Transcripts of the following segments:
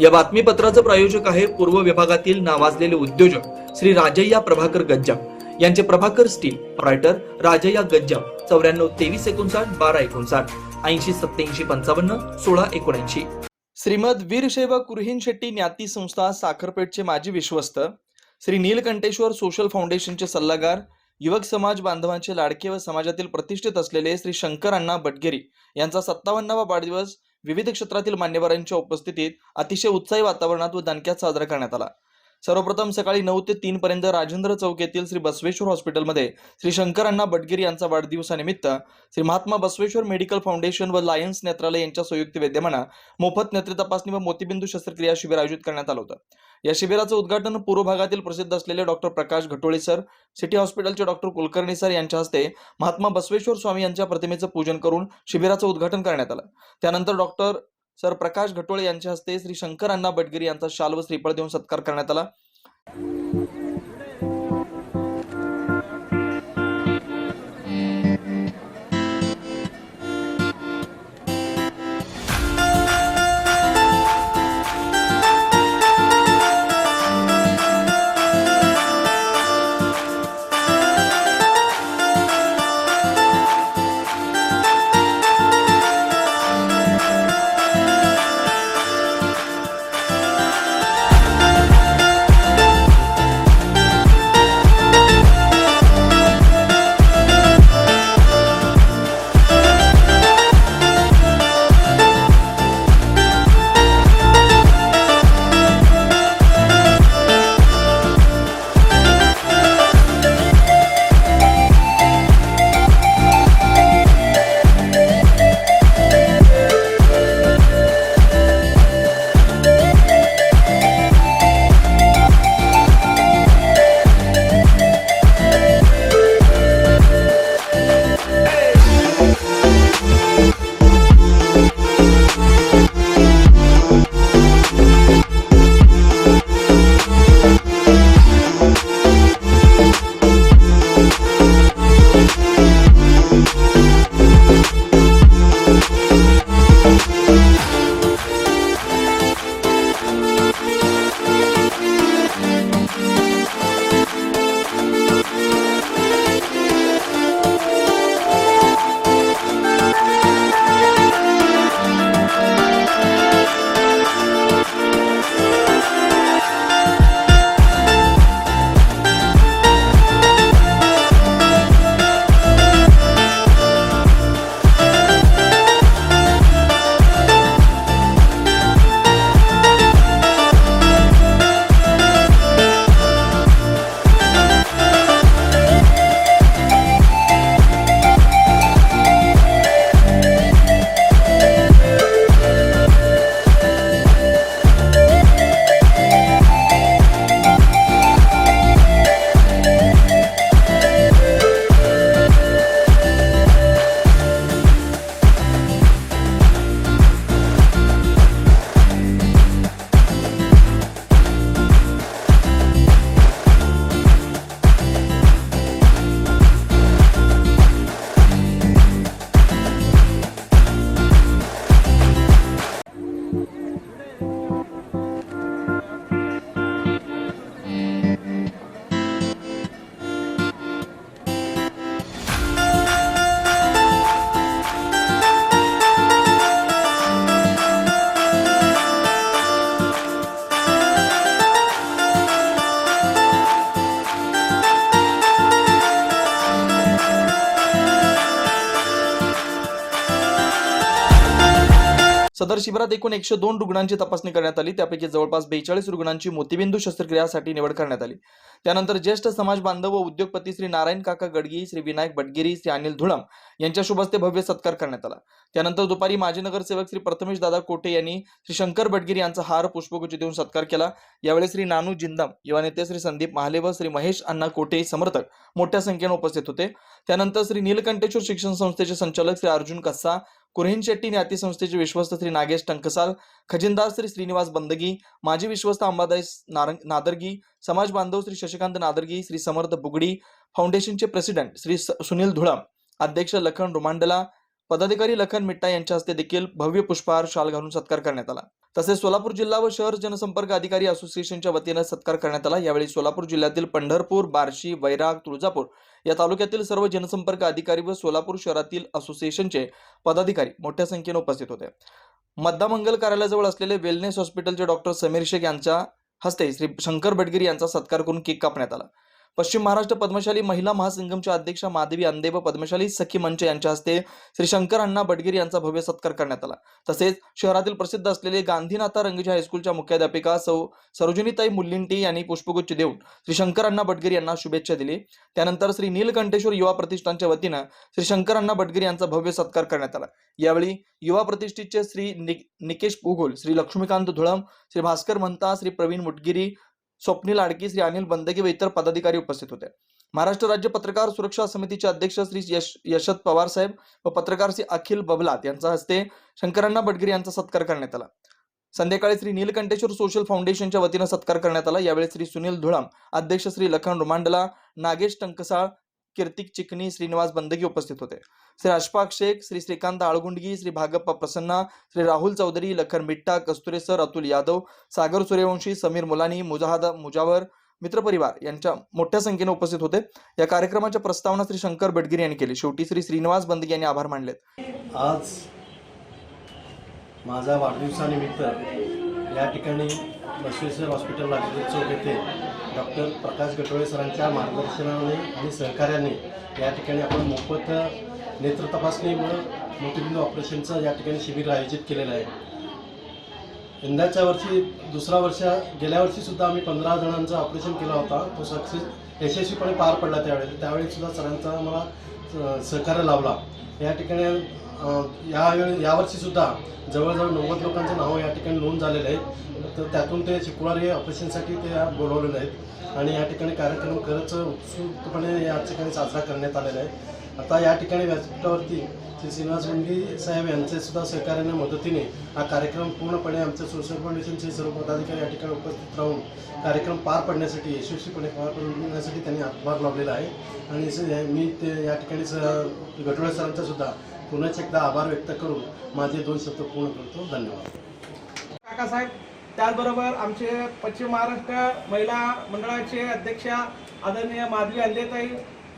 या बातमीपत्राचं प्रायोजक आहे पूर्व विभागातील नावाजलेले उद्योजक श्री राजय्या प्रभाकर गज्जाम. यांचे प्रभाकर स्टील रायटर राजय्या गज्जाम. चौऱ्याण्णव तेवीस एकोणसाठ बारा एकोणसाठ. ऐंशी सत्याऐंशी पंचावन्न सोळा एकोणऐंशी. श्रीमद वीरशैव कुरहीन शेट्टी ज्ञाती संस्था साखरपेठचे माजी विश्वस्त श्री नीलकंठेश्वर सोशल फाउंडेशनचे सल्लागार युवक समाज बांधवांचे लाडके व समाजातील प्रतिष्ठित असलेले श्री शंकर अण्णा बटगेरी यांचा सत्तावन्नावा वाढदिवस विविध क्षेत्रातील मान्यवरांच्या उपस्थितीत अतिशय उत्साही वातावरणात व दणक्यात साजरा करण्यात आला. सर्वप्रथम सकाळी नऊ ते तीन पर्यंत राजेंद्र चौक येथील श्री बसवेश्वर हॉस्पिटलमध्ये श्री शंकर अण्णा बटगिरी यांचा वाढदिवसानिमित्त श्री महात्मा बसवेश्वर मेडिकल फाउंडेशन व लायन्स नेत्रालय यांच्या संयुक्त विद्यमानं मोफत नेत्र तपासणी व मोतीबिंदू शस्त्रक्रिया शिबिर आयोजित करण्यात आलं होतं. या शिबिराचं उद्घाटन पूर्व भागातील प्रसिद्ध असलेले doctor Prakash Ghatole sir city हॉस्पिटलचे डॉक्टर कुलकर्णी सर यांच्या हस्ते महात्मा बसवेश्वर स्वामी यांच्या प्रतिमेचं पूजन करून शिबिराचं उद्घाटन करण्यात आलं. त्यानंतर डॉक्टर सर प्रकाश घटोळे यांच्या हस्ते श्री शंकर अण्णा बटगिरी यांचा शाल व श्रीफळ देऊन सत्कार करण्यात आला. सदर शिबिरात एकूण एकशे दोन रुग्णांची तपासणी करण्यात आली. त्यापैकी जवळपास बेचाळीस रुग्णांची मोतीबिंदू शस्त्रक्रियासाठी निवड करण्यात आली. त्यानंतर ज्येष्ठ समाज बांधव व उद्योगपती श्री नारायण काका गडगी श्री विनायक बटगिरी श्री अनिल धुळम यांच्या शुभ हस्ते भव्य सत्कार करण्यात आला. त्यानंतर दुपारी माजी नगरसेवक श्री प्रथमेश दादा कोटे यांनी श्री शंकर बटगिरी यांचा हार पुष्पगुच्छ देऊन सत्कार केला. यावेळी श्री नानू जिंदम युवा नेते श्री संदीप महाले व श्री महेश अण्णा कोटे समर्थक मोठ्या संख्येने उपस्थित होते. त्यानंतर श्री नीलकंठेश्वर शिक्षण संस्थेचे संचालक श्री अर्जुन कस्सा कुरहीन शेट्टी ज्ञाती संस्थेचे विश्वस्त श्री नागेश टंकसाल खजिनदार श्री श्रीनिवास बंदगी माजी विश्वस्त अंबादास नारंग नादरगी समाज बांधव श्री शशिकांत नादरगी श्री समर्थ बुगडी फाउंडेशनचे प्रेसिडेंट श्री सुनील धुळम अध्यक्ष लखन रुमांडला पदाधिकारी लखन मिट्टा यांच्या हस्ते देखील भव्य पुष्पहार शाल घालून सत्कार करण्यात आला. तसेच सोलापूर जिल्हा व शहर जनसंपर्क अधिकारी असोसिएशनच्या वतीनं सत्कार करण्यात आला. यावेळी सोलापूर जिल्ह्यातील पंढरपूर बार्शी वैराग तुळजापूर या तालुक्यातील सर्व जनसंपर्क अधिकारी व सोलापूर शहरातील असोसिएशनचे पदाधिकारी मोठ्या संख्येने उपस्थित होते. मद्दामंगल कार्यालयाजवळ असलेले वेलनेस हॉस्पिटलचे डॉक्टर समीर शेख यांच्या हस्ते श्री शंकर भटगिरी यांचा सत्कार करून केक कापण्यात आला. पश्चिम महाराष्ट्र पद्मशाली महिला महासंगमच्या अध्यक्षा माधवी अंदे व पद्मशाली सखी मंच यांच्या हस्ते श्री शंकर अण्णा बडगिरी यांचा भव्य सत्कार करण्यात आला. तसेच शहरातील प्रसिद्ध असलेले गांधीनाथा रंगजी हायस्कूलच्या मुख्याध्यापिका सौ सरोजिनीताई मुल्लिंटी यांनी पुष्पगुच्छ देऊन श्री शंकर अण्णा बडगिरी यांना शुभेच्छा दिली. त्यानंतर श्री नीलकंठेश्वर युवा प्रतिष्ठानच्या वतीनं श्री शंकर अण्णा बडगिरी यांचा भव्य सत्कार करण्यात आला. यावेळी युवा प्रतिष्ठितचे श्री नि निकेश पुगोल श्री लक्ष्मीकांत धुळम श्री भास्कर म्हणता श्री प्रवीण मुटगिरी स्वप्नील आडकी श्री अनिल बंदगे व इतर पदाधिकारी उपस्थित होते. महाराष्ट्र राज्य पत्रकार सुरक्षा समितीचे अध्यक्ष श्री यश यशत पवार साहेब व पत्रकार श्री अखिल बबलात यांच्या हस्ते शंकरण्णा बडगिरी यांचा सत्कार करण्यात आला. संध्याकाळी श्री नीलकंठेश्वर सोशल फाउंडेशनच्या वतीनं सत्कार करण्यात आला. यावेळी श्री सुनील धुळम अध्यक्ष श्री लखन रुमांडला नागेश टंकसाळ कीर्तिक चिकनी श्रीनिवास बंदगी उपस्थित होते. श्री अशफाक शेख श्री श्रीकांत आळगुंडगी श्री भागप्पा प्रसन्ना श्री राहुल चौधरी लखन मिट्टा कस्तुरे सर अतुल यादव सागर सूर्यवंशी समीर मुलानी मुजाहदा मुजावर मित्रपरिवार यांच्या मोठ्या संख्येने उपस्थित होते. या कार्यक्रमाच्या प्रस्तावना श्री शंकर बेटगिरी यांनी केली. शेवटी श्री श्रीनिवास बंदगी यांनी आभार मानलेत. आज माझा वाढदिवसानिमित्त या ठिकाणी बसवेश्वर हॉस्पिटल लागली चौक येथे डॉक्टर प्रकाश गटोळे सरांच्या मार्गदर्शनाने आणि सहकार्याने या ठिकाणी आपण मोफत नेत्र तपासणी व मोतीबिंदू ऑपरेशनचं या ठिकाणी शिबिर आयोजित केलेलं आहे. यंदाच्या वर्षी दुसरा वर्ष गेल्या वर्षीसुद्धा आम्ही पंधरा जणांचा ऑपरेशन केला होता. तो सक्सेस यशस्वीपणे पार पडला त्यावेळेस त्यावेळी सुद्धा सरांचा मला सहकार्य लावला या ठिकाणी यावेळी यावेळी यावर्षीसुद्धा जवळजवळ नव्वद लोकांचं नाव या ठिकाणी नोंद झालेलं आहे. तर त्यातून ते शुक्रवारी ऑपरेशनसाठी ते बोलवलेले आहेत. आणि या ठिकाणी कार्यक्रम खरंच उत्सुकपणे या ठिकाणी साजरा करण्यात आलेला आहे. आता या ठिकाणी व्यासपीठावरती श्री श्रीनिवास मुंडी साहेब यांचे सुद्धा सहकार्याने मदतीने हा कार्यक्रम पूर्णपणे आमच्या सोशल फाउंडेशनचे सर्व पदाधिकारी या ठिकाणी उपस्थित राहून कार्यक्रम पार पडण्यासाठी यशस्वीपणे पार पडण्यासाठी त्यांनी हातभार लावलेला आहे. आणि मी ते या ठिकाणी स सरांचा सुद्धा पुन्हा एकदा आभार व्यक्त करून माझे दोन शब्द पूर्ण करतो. धन्यवाद. काकासाहेब त्याचबरोबर आमचे पश्चिम महाराष्ट्र महिला मंडळाचे अध्यक्षा आदरणीय माधवी अंदेताई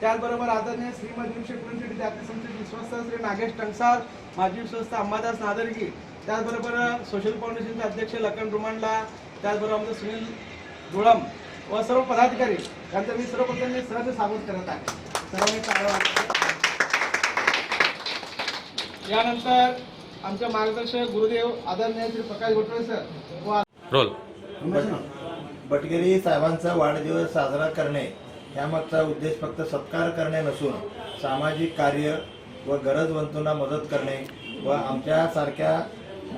त्याचबरोबर आदरणीय श्रीमती शेखरुंची जाती संस्थेचे विश्वस्त श्री नागेश टंगसार माजी विश्वस्त अंबादास नादरगी त्याचबरोबर सोशल फाउंडेशनचे अध्यक्ष लखन रुमांडला त्याचबरोबर आमचे सुनील धुळम व सर्व पदाधिकारी यांचं मी सर्वप्रथम मी सहज स्वागत करत आहे सर्वांनी टाळ्या वाजवा. यानंतर आमचे मार्गदर्शक गुरुदेव आदरणीय श्री प्रकाश गोटळे सर व रोल बटगिरी साहेबांचा वाढदिवस साजरा करणे यामागचा उद्देश फक्त सत्कार करणे नसून सामाजिक कार्य व गरजवंतूंना मदत करणे व आमच्यासारख्या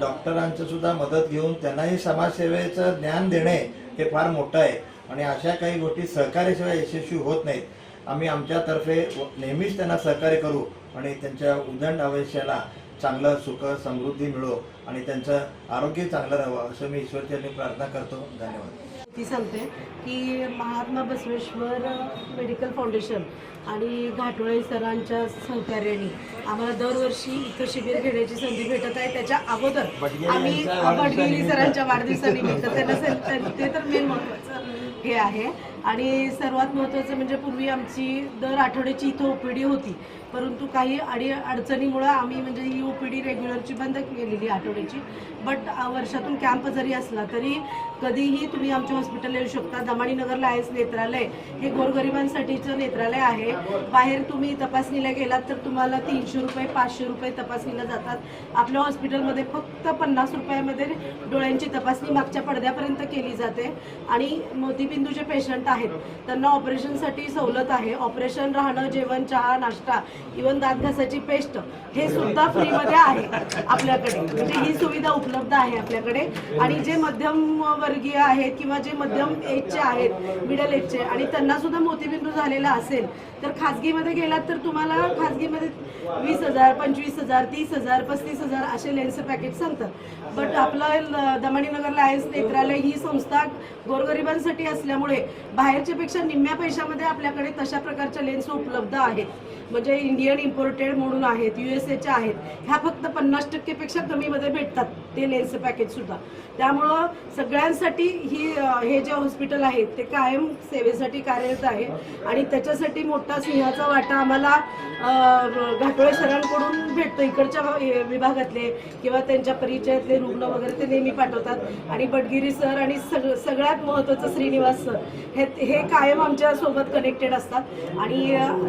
डॉक्टरांचं सुद्धा मदत घेऊन त्यांनाही समाजसेवेचं ज्ञान देणे हे फार मोठं आहे. आणि अशा काही गोष्टी सहकार्याशिवाय यशस्वी होत नाहीत. आम्ही आमच्यातर्फे व- नेहमीच त्यांना सहकार्य करू आणि त्यांच्या उदंड आयुष्याला चांगलं सुख समृद्धी मिळो आणि त्यांचं आरोग्य चांगलं राहावं असं मी ईश्वरचरणी प्रार्थना करतो. धन्यवाद. ती सांगते की महात्मा बसवेश्वर मेडिकल फाउंडेशन आणि घाटोळे सरांच्या सहकार्याने आम्हाला दरवर्षी इथं शिबिर घेण्याची संधी भेटत आहे. त्याच्या अगोदर आम्ही बडगिरी सरांच्या वाढदिवसानिमित्त त्यांना ते तर मेन महत्त्वाचं हे आहे. आणि सर्वात महत्त्वाचं म्हणजे पूर्वी आमची दर आठवड्याची इथं ओपीडी होती. परंतु काही अडी अडचणीमुळं आम्ही म्हणजे ही ओ पी डी रेग्युलरची बंद केलेली आठवड्याची. बट वर्षातून कॅम्प जरी असला तरी कधीही तुम्ही आमच्या हॉस्पिटल येऊ शकता. दमाणीनगर लायन्स नेत्रालय हे गोरगरिबांसाठीचं नेत्रालय आहे. बाहेर तुम्ही तपासणीला गेलात तर तुम्हाला तीनशे रुपये पाचशे रुपये तपासणीला जातात. आपल्या हॉस्पिटलमध्ये फक्त पन्नास रुपयामध्ये डोळ्यांची तपासणी मागच्या पडद्यापर्यंत केली जाते. आणि मोतीबिंदूचे पेशंट आहेत. त्यांना ऑपरेशनसाठी सवलत आहे. ऑपरेशन राहणं जेवण चहा नाश्ता इवन दात घासाची पेस्ट हे सुद्धा फ्रीमध्ये आहे आपल्याकडे. म्हणजे ही सुविधा उपलब्ध आहे आपल्याकडे. आणि जे मध्यम वर्गीय आहेत किंवा जे मध्यम एजचे आहेत मिडल एजचे आणि त्यांना सुद्धा मोतीबिंदू झालेला असेल तर खाजगीमध्ये गेलात तर तुम्हाला खाजगीमध्ये वीस हजार पंचवीस हजार तीस हजार पस्तीस हजार असे लेन्स पॅकेज सांगतात. बट आपलं ल- दमाणीनगर लायन्स नेत्रालय ही संस्था गोरगरिबांसाठी असल्यामुळे बाहेरच्या पेक्षा निम्म्या पैशामध्ये आपल्याकडे तशा प्रकारच्या लेन्स उपलब्ध आहेत. म्हणजे इंडियन इम्पोर्टेड म्हणून आहेत यू एस एच्या आहेत. ह्या फक्त पन्नास टक्केपेक्षा कमीमध्ये भेटतात. ते लेन्स पॅकेज सुद्धा. त्यामुळं सगळ्यांसाठी ही हे जे हॉस्पिटल आहेत ते कायम सेवेसाठी कार्यरत आहे आणि त्याच्यासाठी मोठा सिंहाचा वाटा आम्हाला घाटोळे सरांकडून भेटतो. इकडच्या विभागातले किंवा त्यांच्या परिचयातले रुग्ण वगैरे ते नेहमी पाठवतात. आणि बडगिरी सर आणि सग सगळ्यात महत्त्वाचं श्रीनिवास सर हे हे कायम आमच्यासोबत कनेक्टेड असतात. आणि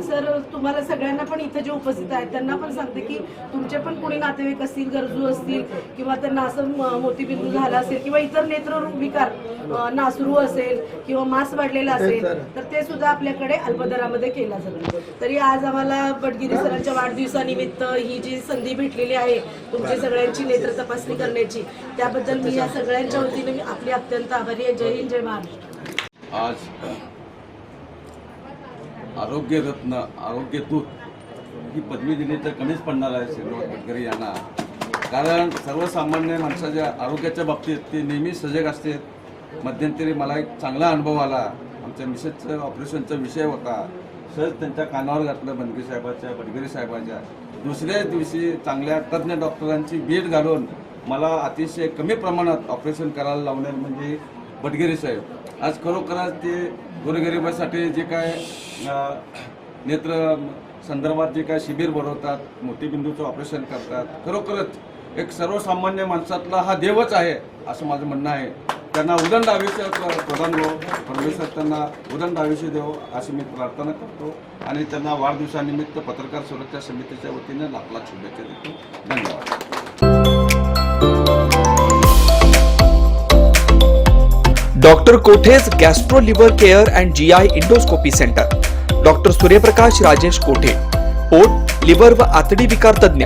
सर तुम्हाला सगळ्यांना पण इथं जे उपस्थित आहेत त्यांना पण सांगते की तुमचे पण कोणी नातेवाईक असतील गरजू असतील किंवा त्यांना असं मोतीबिंदू झाला असेल किंवा इतर नेत्र विकार नासरू असेल किंवा मास वाढलेला असेल तर. ते सुद्धा आपल्याकडे अल्पदरामध्ये केला जातो. तरी आज आम्हाला बडगिरी सरांच्या वाढदिवसानिमित्त ही जी संधी भेटलेली आहे तुमची सगळ्यांची नेत्र तपासणी करण्याची त्याबद्दल मी या सगळ्यांच्या वतीने मी आपली अत्यंत आभारी आहे. जय हिंद जय महाराष्ट्र. आज आरोग्यरत्न आरोग्यदूत ही पदवी दिली तर कमीच पडणार आहे श्रीनिवास गडकरी यांना. कारण सर्वसामान्य माणसाच्या आरोग्याच्या बाबतीत ते नेहमी सजग असते. मध्यंतरी मला एक चांगला अनुभव आला. आमच्या मिसेसचं ऑपरेशनचा विषय होता. सहज त्यांच्या कानावर घातलं बनगे साहेबाच्या बडगरी साहेबाच्या. दुसऱ्या दिवशी चांगल्या तज्ज्ञ डॉक्टरांची भेट घालून मला अतिशय कमी प्रमाणात ऑपरेशन करायला लावणार म्हणजे बडगेरी साहेब. आज खरोखरच ते गोरगरिबासाठी जे काय नेत्र संदर्भात जे काय शिबिर भरवतात मोतीबिंदूचं ऑपरेशन करतात खरोखरच एक सर्वसामान्य माणसातला हा देवच आहे असं माझं म्हणणं आहे. त्यांना उदंड आयुष्य प्रदान हो परमेश्वर त्यांना उदंड आयुष्य देव अशी मी प्रार्थना करतो. आणि त्यांना वाढदिवसानिमित्त पत्रकार सुरक्षा समितीच्या वतीने लाख लाख शुभेच्छा देतो. धन्यवाद. Doctor Kothe's gastro liver care and G I endoscopy centre. Doctor Suryaprakash Rajesh Kothe. पोट लिव्हर व आतडी विकार तज्ज्ञ.